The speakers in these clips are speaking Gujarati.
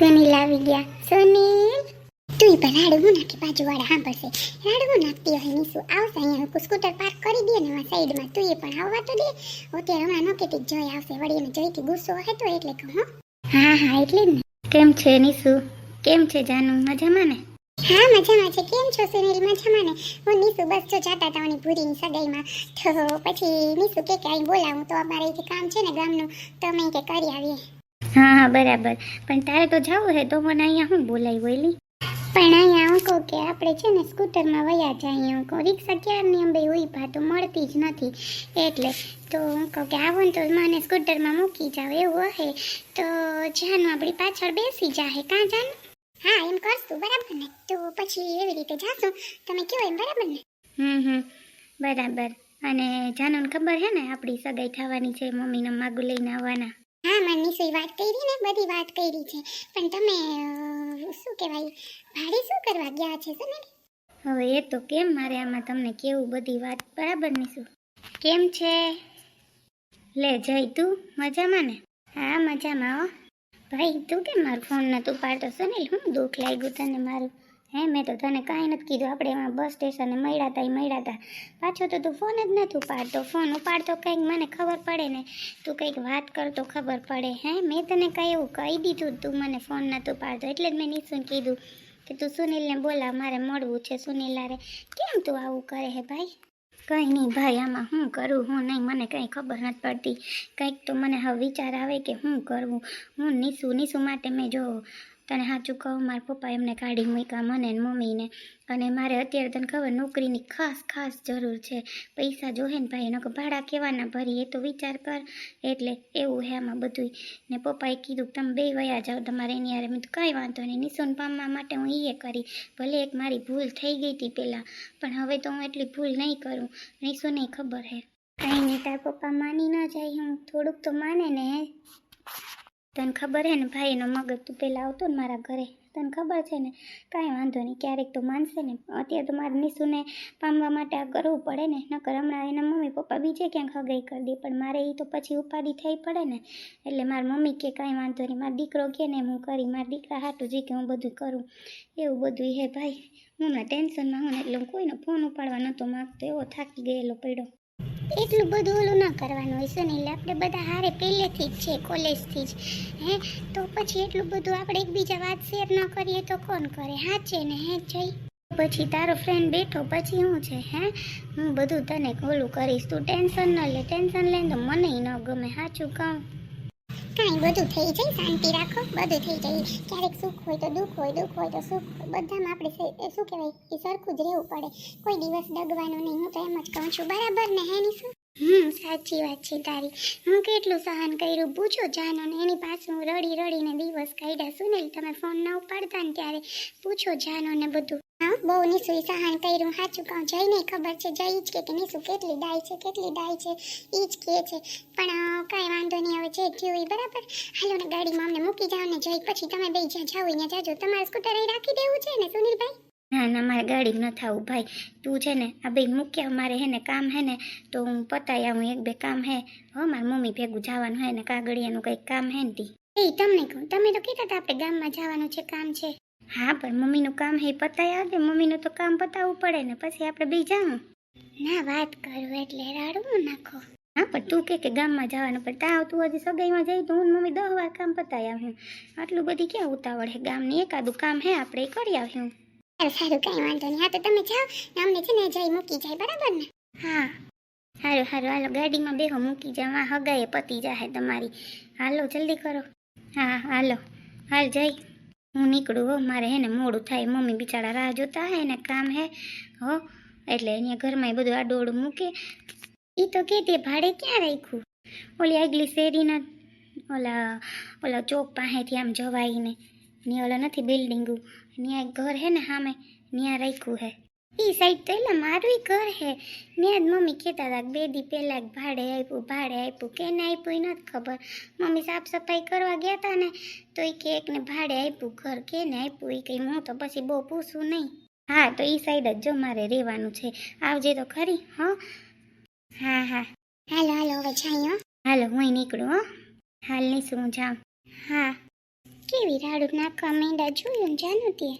સુનિલ આવી ગયા. સુનિલ! તું પણ રાડવું નાખી બાજુવાળા સાંભળશે. રાડવું નાખતી હોય નીસુ આવશે અહીંયા હું સ્કૂટર પાર્ક કરી દે ને સાઈડમાં. તું એ પણ આવવા તો દે. અત્યારે હમણાં નો કેતી જોઈ આવશે. વળી એને જોઈથી ગુસ્સો હતો એટલે કહું હો. હા એટલે જ ને. કેમ છે નીસુ કેમ છે જાનુ? મજામાં ને? હા મજામાં છે. કેમ છો સુનિલ? મજામાં ને? હું નીસુ બસ જો જાતા હતા ઓની ભૂરીની સગાઈમાં. તો પછી નીસુ કે કે અહીં બોલાવું. તો અમારે કામ છે ને ગામનું તો અમે કે કરી આવીએ. હા હા બરાબર. પણ તારે તો જવું હે તો મને અહીંયા હું બોલાવી બોલી? પણ અહીંયા હું કહું કે આપણે છે ને સ્કૂટરમાં વયા જઈએ હું કહું રિક્ષા ક્યારની અંબે હોય ભા તો મળતી જ નથી. એટલે તો હું કહું કે આવો ને તો મને સ્કૂટરમાં મૂકી જાવ એવું હશે તો જાનું આપણી પાછળ બેસી જાહે કાં જાનું? હા એમ કરશું બરાબર ને? તો પછી એવી રીતે જાશું. તમે કહો એમ બરાબર ને? હમ હમ બરાબર. અને જાનુને ખબર હે ને આપણી સગાઈ થવાની છે મમ્મીને માગું લઈને આવવાના. હા મને નિશુએ વાત કરી ને? બધી વાત કરી છે. પણ તમે શું કહેવાય? ભાડે શું કરવા ગયા છે શું હવે એ તો કેમ મારે આમાં તમને કેવું બધી વાત બરાબર નીસુ કેમ છે? લે જઈ તું. મજામાં ને? હા, મજામાં હો. ભાઈ, તું કેમ મારો ફોન નતું પાડતો? સુનિલ હું દુઃખ લાગ્યું તને મારું? હે, મેં તો તને કાંઈ નથી કીધું. આપણે એમાં બસ સ્ટેશને મળ્યા હતા એ મળ્યા હતા પાછો તો તું ફોન જ નથી ઉપાડતો. ફોન ઉપાડતો કંઈક મને ખબર પડે ને તું કંઈક વાત કરતો ખબર પડે. હે, મેં તને કાંઈ એવું કહી દીધું તું મને ફોન નથી પાડતો એટલે જ મેં નિશુને કીધું કે તું સુનિલને બોલા મારે મળવું છે સુનિલ હારે કેમ તું આવું કરે હે ભાઈ? કંઈ નહીં ભાઈ, આમાં હું કરું, હું નહીં, મને કંઈ ખબર નથી પડતી. કંઈક તો મને હવે વિચાર આવે કે હું કરવું. હું નિશુ નિશુ માટે મેં જો તને સાચું કહું, મારા પપ્પા એમને કાઢી મૂક્યા, મને ને મમ્મીને. અને મારે અત્યારે તને ખબર, નોકરીની ખાસ ખાસ જરૂર છે. પૈસા જોહે ને ભાઈ, નકર ભાડા કેવાના ભરી એ તો વિચાર કર. એટલે એવું હે આમાં બધુંય. ને પપ્પાએ કીધું તમે બે વયા જાઓ, તમારે એની યારે મેં તો કાંઈ વાંધો નહીં નિશોન પામવા માટે હું એ કરી. ભલે એક મારી ભૂલ થઈ ગઈ હતી પહેલાં પણ હવે તો હું એટલી ભૂલ નહીં કરું. નિશુને ખબર હે. કાંઈ નહીં, તાર પપ્પા માની ન જાય, હું થોડુંક તો માને ને તને ખબર હે ને ભાઈ એનો મગજ તું પહેલાં આવતો ને મારા ઘરે. તને ખબર છે ને? કાંઈ વાંધો નહીં, ક્યારેક તો માનશે ને. અત્યારે તો મારે નિશુને પામવા માટે આ કરવું પડે ને. નકર હમણાં એના મમ્મી પપ્પા બીજે ક્યાંક હગાઈ કરી દે. પણ મારે એ તો પછી ઉપાડી થઈ પડે ને. એટલે મારી મમ્મી કે કાંઈ વાંધો નહીં, મારો દીકરો કે ને હું કરી. મારા દીકરા હાટું જે કે હું બધું કરું. એવું બધું હે ભાઈ. હું ના ટેન્શનમાં હું ને એટલે હું કોઈનો ફોન ઉપાડવા નહોતો માગતો. એવો થાકી ગયેલો પડ્યો. એટલું બધું ઓલું ના કરવાનું હોય એટલે આપણે બધા હારે પહેલેથી જ છે, કોલેજથી જ. હે? તો પછી એટલું બધું આપણે એકબીજા વાત શેર ન કરીએ તો કોણ કરે? હાચે ને હે જઈ. પછી તારો ફ્રેન્ડ બેઠો, પછી શું છે, હે? હું બધું તને ઓલું કરીશ. તું ટેન્શન ન લે. ટેન્શન લે તો મને ન ગમે. સાચું કહું. કાંઈ બધું થઈ જાય, શાંતિ રાખો, બધું થઈ જાય. ક્યારેક સુખ હોય તો દુઃખ હોય દુઃખ હોય તો સુખ હોય. બધામાં આપણે શું કહેવાય? એ સરખું જ રહેવું પડે. કોઈ દિવસ ડગવાનું નહીં, હું તો એમ જ કહું છું. બરાબર ને હે શું? હમ, સાચી વાત છે તારી. હું કેટલું સહન કર્યું? પૂછો જાનો ને, એની પાસે હું રડી રડીને દિવસ કાઢ્યા. સુનિલ, તમે ફોન ના ઉપાડતા ને ત્યારે. પૂછો જાનો ને બધું. બહુ નિસુ સહાન કર્યું સાચું કહું જઈને ખબર છે જઈ જ કે નિસુ કેટલી ડાય છે કેટલી ડાય છે એ જ કહે છે. પણ કાંઈ વાંધો નહીં હવે જે થયું એ બરાબર. હાલો ને ગાડીમાં અમને મૂકી જાઓ ને જઈ પછી તમે બે જ્યાં જાઓ ત્યાં જાજો. તમારે સ્કૂટર અહીં રાખી દેવું છે ને સુનિલભાઈ? ના ના મારે ગાડી ન થવું ભાઈ. તું છે ને આ ભાઈ મૂક્યા મારે હે ને કામ હે ને તો હું પતાઈ આવું એક બે કામ હે. હો મારી મમ્મી ભેગું જવાનું હે ને કાગળિયાનું કંઈક કામ હે ને તી. એ તમને કહું તમે તો કહેતા હતા આપણે ગામમાં જવાનું છે કામ છે. હા પણ મમ્મીનું કામ હે ઈ આવે મમ્મીનું તો કામ પતાવવું પડે ને પછી આપણે બે જાઉં. ના વાત કરું એટલે રાડવું નાખો. હા પણ તું કે કે ગામમાં જવાનું પણ ત્યાં તું હજી સગાઈમાં જઈ તો હું મમ્મી દહ વાર કામ પતાવી આવ્યું આટલું બધી ક્યાં ઉતાવળ હે? ગામની એકાદું કામ હે આપણે કરી આવ્યું સારું કઈ વાંધો નહીં. હા તો તમે જાઓ. ને અમને છે ને જઈ મૂકી જાય બરાબર ને? હા. સારું હારું. હાલો ગાડીમાં બેહો મૂકી જાવ હગાએ પતી જાહે તમારી. હાલો જલ્દી કરો. હા હાલો. હાલ જઈ હું નીકળું હો, મારે હે ને મોડું થાય, મમ્મી બિચારા રાહ જોતા હે ને કામ હે, હો, એટલે અહીંયા ઘરમાં બધું આડોડું મૂકે. એ તો કે તે ભાડે ક્યાં રાખ્યું? ઓલી આગલી શેરીના, ઓલા ઓલા ચોક પાસેથી આમ જવાય ને ઓલા નથી બિલ્ડિંગું ત્યાં ઘર હે ને સામે ત્યાં રાખ્યું હે. ઈ સાઈડ તો એટલે મારું ઘર હે. ત્યાં જ મમ્મી કહેતા હતા કે બે દી પહેલાં ભાડે આપ્યું ભાડે આપ્યું કેને આપ્યું એ નથી ખબર. મમ્મી સાફ સફાઈ કરવા ગયા હતા ને તો એ કે એકને ભાડે આપ્યું ઘર કેને આપ્યું એ કંઈ હું તો પછી બહુ પૂછું નહીં. હા તો એ સાઈડ જ જો મારે રહેવાનું છે. આવજે તો ખરી હો. હા હા. હાલો હાલો હવે જાય હો. હાલો હું નીકળું હો. હાલ નહીં શું જાઉં. હા. કેવી રાડું નાખવા માંડ્યા? જોયું જાનું તે.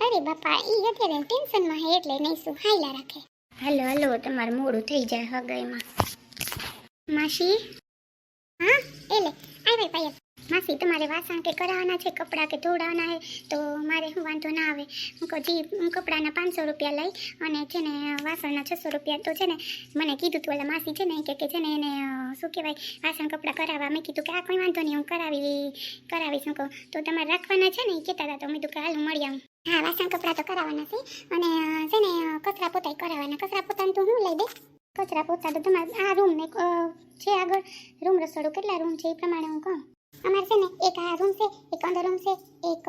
અરે બાપા ઈ અત્યારે ટેન્શનમાં હે એટલે નહીં શું હાઈલા રાખે. હાલો હાલો તમારું મોડું થઈ જાય હગાઈમાં. માસી? હા એલે આવે પાયલ. માસી, તમારે વાસણ કે કરાવવાના છે, કપડાં કે ધોવડાવવાના હે તો મારે હું વાંધો ના આવે. હું કહું, જી, હું કપડાના પાંચસો રૂપિયા લઈ અને છે ને, વાસણના છસો રૂપિયા. તો છે ને, મને કીધું તું ઓલા માસી છે ને કે છે ને, એને શું કહેવાય, વાસણ, કપડાં કરાવવા મેં કીધું કે આ કોઈ વાંધો નહીં, હું કરાવી, કરાવીશ. હું કહું, તો તમારે રાખવાના છે ને? એ કહેતા હતા. તો મેં કીધું કે, હાલ, હું હા, વાસણ, કપડાં તો કરાવવાના છે અને છે ને કચરા પોતાય કરાવવાના. કચરા પોતાને તું હું લઈ દે? કચરા પોતા તો તમારે, આ રૂમ ને છે આગળ. રૂમ રસોડું, કેટલા રૂમ છે? એ પ્રમાણે હું કહું. અમારે છે ને એક આ રૂમ છે, એક અંદર રૂમ છે, એક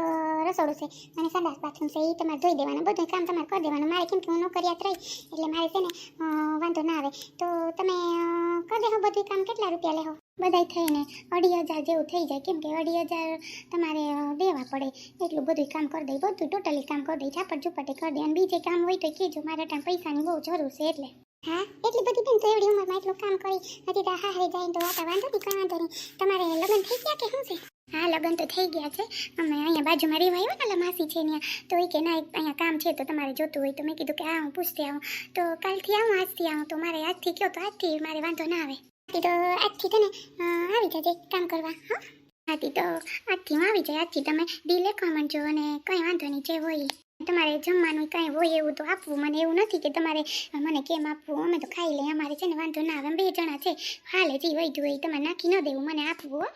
રસોડું છે. અને સંડાસ બાથરૂમ છે એ તમારે ધોઈ દેવાનું. બધું કામ તમારે કરી દેવાનું. મારે કેમ કે હું નોકરિયાત રહી, એટલે મારે છે ને વાંધો ના આવે. તો તમે કરી દેહો બધું કામ. કેટલા રૂપિયા લેહો? બધાય થઈને અઢી હજાર જેવું થઈ જાય. કેમ કે અઢી હજાર તમારે દેવા પડે. એટલું બધું કામ કરી દઈ. બધું ટોટલી કામ કરી દઈ. ઝાપટ ઝુપટે કરી દે. અને બીજે કામ હોય તો કહેજો, મારા ત્યાં પૈસાની બહુ જરૂર છે એટલે. હા? એટલી બધી બેન તો એવડી ઉંમરમાં એટલું કામ કરી હજી તો હારે જાય તો વાતા વાંધો નહીં કોઈ વાંધો નહીં. તમારે લગ્ન થઈ ગયા કે શું છે? હા લગ્ન તો થઈ ગયા છે. અમે અહીંયા બાજુમાં રહેવા આવ્યો ને માસી છે ત્યાં. તો એ કે ના એક અહીંયા કામ છે તો તમારે જોતું હોય તો મેં કીધું કે હા હું પૂછતી આવું. તો કાલથી આવું આજથી આવું. તો મારે આજથી કયો તો આજથી મારે વાંધો ના આવે. તો આજથી તને આવી જજે કામ કરવા હા? આથી તો આજથી હું આવી જાય. આજથી તમે ડી લખવા માંડજો અને કંઈ વાંધો નહીં જે હોય. તમારે જમવાનું કાંઈ હોય એવું તો આપવું. મને એવું નથી કે તમારે મને કેમ આપવું? અમે તો ખાઈ લઈએ. અમારે છે ને વાંધો ના આવે. બે જણા છે. હાલે જે વૈધું હોય. તમારે નાખી ન દેવું. મને આપવું, હો.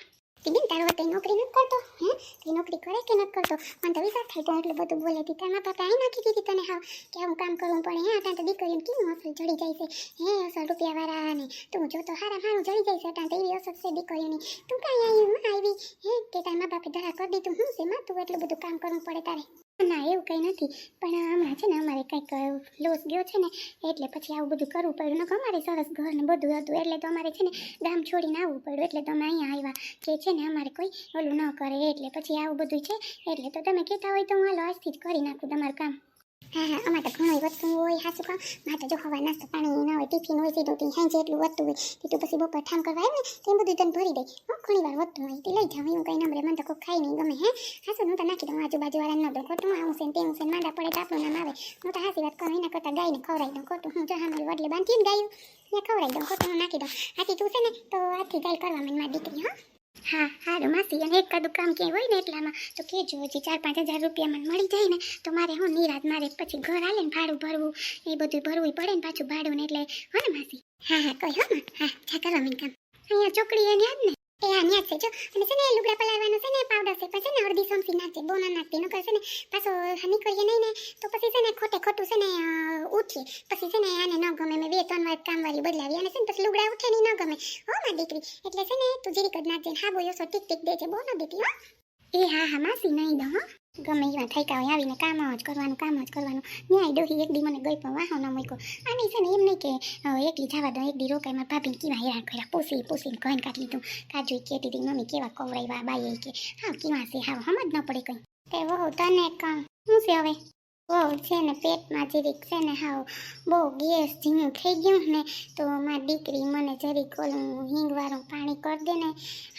તે બેન, તારો કઈ નોકરી નથી કરતો? હે? તે નોકરી કરે કે નથી કરતો? મને તો વિચાર થાય તો એટલું બધું બોલે તી. તારા બાપા અહીં નાખી દીધી તને હાવ? કે હું કામ કરવું પડે. હે ત્યાં તો દીકરીને કેવું અસલ જડી જાય છે? હે અસલ રૂપિયા વાળા ને તું જો તો હારા મારું જડી જાય છે. ત્યાં તો એવી અસર છે દીકરીની તું કાંઈ આવી આવી હે, કે તારા બાપે ધરા કરી દીધું. હું છે, માં તું એટલું બધું કામ કરવું પડે તારે? ના, એવું કંઈ નથી. પણ હમણાં છે ને, અમારે કંઈક લોસ ગયો છે ને, એટલે પછી આવું બધું કરવું પડ્યું. નકર અમારે સરસ ઘર ને બધું હતું. એટલે તો અમારે છે ને, ગામ છોડીને આવવું પડ્યું. એટલે તો અમે અહીંયા આવ્યા કે છે ને, અમારે કોઈ ઓલું ન કરે. એટલે પછી આવું બધું છે. એટલે તો તમે કહેતા હોય તો હું હાલો આજથી જ કરી નાખું તમારું કામ. હા હા, અમારે તો ઘણું વસ્તુ હોય હાસું કામ મારે તો જો હવા, નાસ્તો, પાણી ના હોય, ટિફિન હોય, સીધું તી હાંજે જેટલું વધતું હોય તે પછી બપોર ઠામ કરવા આવે ને, તે બધું તને ભરી દે હું, ઘણી વાર વધતું હોય, તે લઈ જાઉં, એવું કંઈ નંબરે મને તો કોઈ ખાઈ નહીં ગમે, હે? હાસું હું તો નાખી દઉં આજુબાજુ વાળા ન દઉં, ખોટું આવું છે તેવું છે માંડા પડે તો આપણું નામ આવે. હું તો હાસી વાત કરું એના કરતાં ગાયને ખવડાવી દઉં, ખોટું. હું જો હામલી વડલે બાંધીને ગાયું ને ખવડાવી દઉં, ખોટું હું નાખી દઉં. આથી તું છે ને, તો આજથી ગાય કરવા મને મારી દીકરી, હા. હા, હારું, માસી, અને એક કદું કામ ક્યાંય હોય ને એટલામાં, તો કહેજો, હજી ચાર પાંચ હજાર રૂપિયા મને મળી જાય ને, તો મારે હું નિરાત મારે પછી ઘર હાલે ને ભાડું ભરવું, એ બધું ભરવું પડે ને પાછું ભાડું ને એટલે, હો માસી? હા હા, કઈ, હા હા, જા કરો મને કામ. અહીંયા ચોકડી એને યાદ ને? એ હા ન્યા જ છે જો. અને છે ને, લુગડા પલાળવાનું છે ને પાવડર છે, પછી છે ને, અડધી સમસી નાખજે બહુ ના નાખતી નકર છે ને, પાછો નીકળીએ નહીં ને, તો પછી છે ને, ખોટે ખોટું છે ને ઉઠીએ. પછી છે ને, આને ન ગમે, મેં બે, ત્રણ વાર કામવાળી બદલાવી. અને છે ને, પછી લુગડા ઉઠે નહીં ન ગમે. હો, માં દીકરી, એટલે છે ને, તું જીરીક જ નાખજે ને હા બોયો સો ટીક ટીક દેજે બહુ ન દેતી હો. એ હા હા, માસી, નહીં દો, હો. ગમે એવા થાયકા હોય આવીને કામ જ કરવાનું, કામ જ કરવાનું. ન્યાય ડોહી એક દી મને ગઈ પણ વાહો ન મૂક્યો. આની છે ને એમ નહીં કે એકલી જવા દો એક દી રોકાય મારા ભાભીને કેવા હેરાન કર્યા. પૂછી પૂછીને કહીને કાઢી લીધું. કાજુ કહેતી હતી, મમ્મી કેવા કવરાવ્યા બાઈએ? કે હા કેવા છે? હા સમજ ન પડે કંઈ. તે વહુ તને કામ શું છે હવે? વહુ છે ને પેટમાં જરીક છે ને હાવ બહુ ગેસ ઝીણું થઈ ગયું ને, તો મારી દીકરી મને જરીક ઓલું હિંગવાળું પાણી કરી દે ને.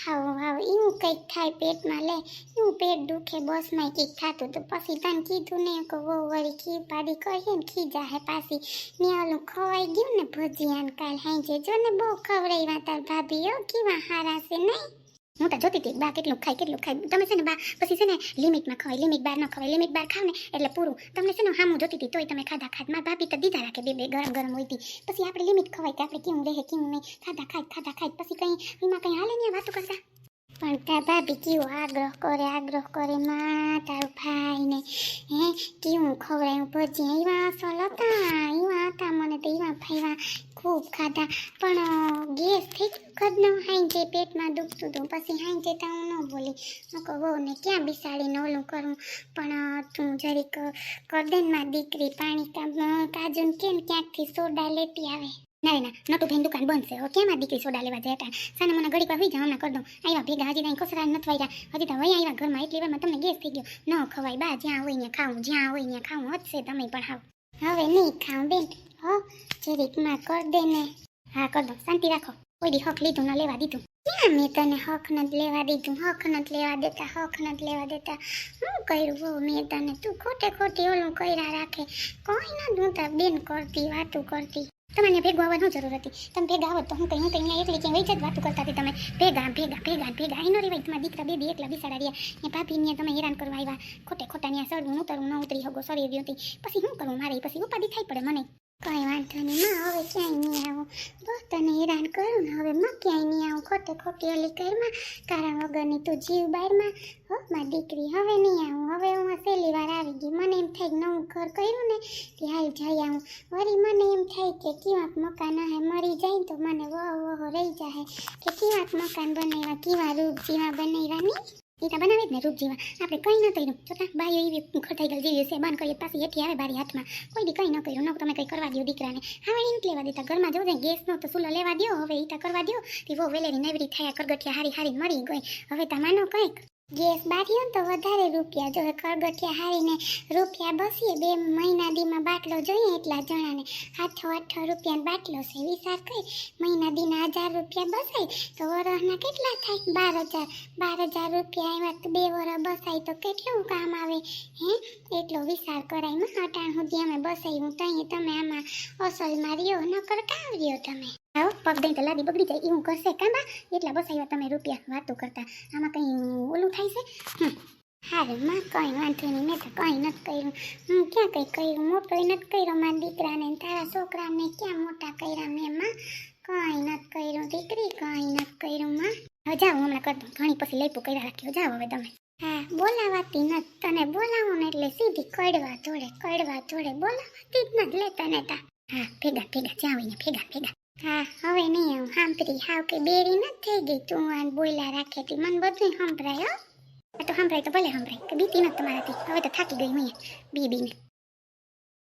હાવ હાવ એવું કંઈક થાય પેટમાં લે એવું પેટ દુખે, બસમાં કંઈક થતું, તો પછી તને કીધું ને કે વહુ વળી ખી પાડી કરીએ ને ખી જાહે પાછી. ને ઓલું ખવાઈ ગયું ને ભજીયા કાલ હાઈ જજો ને બહુ ખવડાવ્યા તાર ભાભી, હો, કેવા હારા છે નહીં? હું તો જોતી હતી, બા, કેટલું ખાય કેટલું ખાય. તમે છે ને, બા, પછી છે ને લિમિટમાં ખવાય લિમિટ બાર ન ખવાય લિમિટ બાર ખાવ ને, એટલે પૂરું. તમને છે ને હામું જોતી હતી, તોય તમે ખાધા ખાધ. મારા ભાભી તો દીધા રાખે, બે બે, ગરમ ગરમ હોય હતી પછી આપણે લિમિટ ખવાય કે આપણે કેવું રહે કેવું નહીં. ખાધા ખાય ખાધા ખાય પછી કંઈ, એમાં કંઈ હાલે નહીં વાતો કરતા. પણ તાર ભાભી કેવો આગ્રહ કરે આગ્રહ કરે, માં, તારું ભાઈ ને હે, કેવું ખવડાયું? ભજી એવા અસલ હતા એવા હતા મને તો એવા ભાઈવા. ખૂબ ખાધા. પણ ગેસ થઈ ગયું કદનો હાંજે પેટમાં દુખતું હતું. પછી હાઈ તો હું ન બોલી. હું કહું વહુ ને ક્યાં બિસાડીને ઓલું કરું? પણ તું જરીક અ, કર દે ને મારી દીકરી પાણી કાજુન કેમ ક્યાંકથી સોડા લેતી આવે? ના ના નટુ ભાઈ દુકાન બંધ છે. કેમ આ દીકરી સોડા લેવા જતા? સાને મને ઘડી પર જાવ હમણાં કરી દઉં. આવ્યા ભેગા હજી ત્યાં કસરા નથી વાગ્યા હજી તો વહી આવ્યા ઘરમાં એટલી વારમાં તમને ગેસ થઈ ગયો. ન ખવાય બા જ્યાં હોય ત્યાં ખાવું જ્યાં હોય ત્યાં ખાવું હશે તમે પણ હાવ. હવે નહીં ખાઉં બેન. હો, જે રીતમાં કર દે ને. હા, કર દો. શાંતિ રાખો. કોઈ દી હક લીધું ન લેવા દીધું. ક્યાં મેં તને હક નથી લેવા દીધું, હક નથી લેવા દેતા, હક નથી લેવા દેતા. હું કર્યું બહુ મેં તને તું ખોટે ખોટી ઓલું કર્યા રાખે. કોઈ ના હું તાર બેન કરતી, વાતું કરતી. તમને ભેગું આવવાની જરૂર હતી? તમે ભેગા આવો તો હું કઈ હું કઈ અહીંયા એકલી ક્યાંય જ વાતું કરતા હતી તમે. ભેગા ભેગા ભેગા ભેગા એનો નો તમારા દીકરા બે બે એકલા બિસાડા રહ્યા. ને ભાભી ને તમે હેરાન કરવા આવ્યા. ખોટે ખોટા ત્યાં સળવું, ઉતરવું, ન ઉતરી હગો સરી ગયું હતી. પછી શું કરવું મારે? પછી ઉપાધિ થાય પડે મને. કઈ વાંધો નહીં. માં હવે ક્યાંય નહીં આવું. બહુ તને હેરાન કરું ને, હવે માં ક્યાંય નહીં આવું. ખોટે ખોટી ઓલી કરમાં કારણ વગરની તું જીવ બારમાં. હો માં દીકરી હવે નહીં આવું. હવે હું પહેલી વાર આવી ગઈ. મને એમ થાય નવું ઘર કર્યું ને કે હાલ જઈ આવું. વળી મને એમ થાય કે કીવાક મકાન હે મરી જાય તો મને વહો વહો રહી જાય કે કીવાક મકાન બનાવ્યા, કીવા રૂપ જીવા બનાવ્યા નહીં? એ બનાવે જ ને રૂપ જેવા. આપણે કંઈ ન કર્યું. જોતા બાઈઓ એવી ખોટાઈ ગયેલ જેવી છે બાન કરીએ પાછી હેઠી આવે બારી હાથમાં. કોઈ બી કંઈ ન કર્યું. ન તમે કંઈ કરવા દો દીકરાને. હવે એને લેવા દેતા. ઘરમાં જવું ગેસનો તો સુલો લેવા દો હવે એ કરવા દો તે વો વેલેરી નવરી થયા, કરગઠિયા હારી હારી મરી ગઈ. હવે તમાનો કંઈક. ગેસ બાર્યો તો વધારે રૂપિયા. જો કરગઠિયા હારીને રૂપિયા બસીએ, બે મહિના દીમાં બાટલો જોઈએ એટલા જણાને. આઠો આઠો રૂપિયાનો બાટલો છે, વિચાર કરી. મહિના દીના હજાર રૂપિયા બસાય તો વરસના કેટલા થાય? બાર હજાર. બાર હજાર રૂપિયા આવ્યા તો બે વરસ બસાય તો કેટલું કામ આવે? હે? એટલો વિચાર કરાય. માં અટાણ સુધી અમે બસાયું તઈએ તમે આમાં અસલમાં રહ્યો ન કરતા આવ્યો તમે. પગ દઈ તો લાદી બગડી જાય, એવું કરશે કાંબા એટલા બસાવ્યા તમે રૂપિયા વાતો કરતા. આમાં કંઈ ઓલું થાય છે. હારે માં કંઈ વાંધો નહીં, મેં તો કંઈ નથી કર્યું. હું ક્યાં કંઈ કર્યું? મોટો નથી કર્યો. મારા દીકરાને તારા છોકરાને ક્યાં મોટા કર્યા મેં, માં? કંઈ નથી કર્યું, દીકરી કંઈ નથી કર્યું, માં. હવે હમણાં કરતો ઘણી પછી લઈપો કર્યા રાખ્યો જાઓ હવે તમે. હા, બોલાવાતી નથી તને. બોલાવું ને એટલે સીધી કડવા જોડે કડવા જોડે બોલાવાતી જ નથી લે તને હા, ભેગા ભેગા. જાવીને ભેગા ભેગા. હા, હવે નહીં, હું સાંભળી. હાવ કે બેરી નથી થઈ ગઈ. તું આને રાખે તી મને બધું સંભળાય, હો. તો સંભળાય તો ભલે સંભળાય, કે બીતી નથી તમારાથી. હવે તો થાકી ગઈ હું બી બીને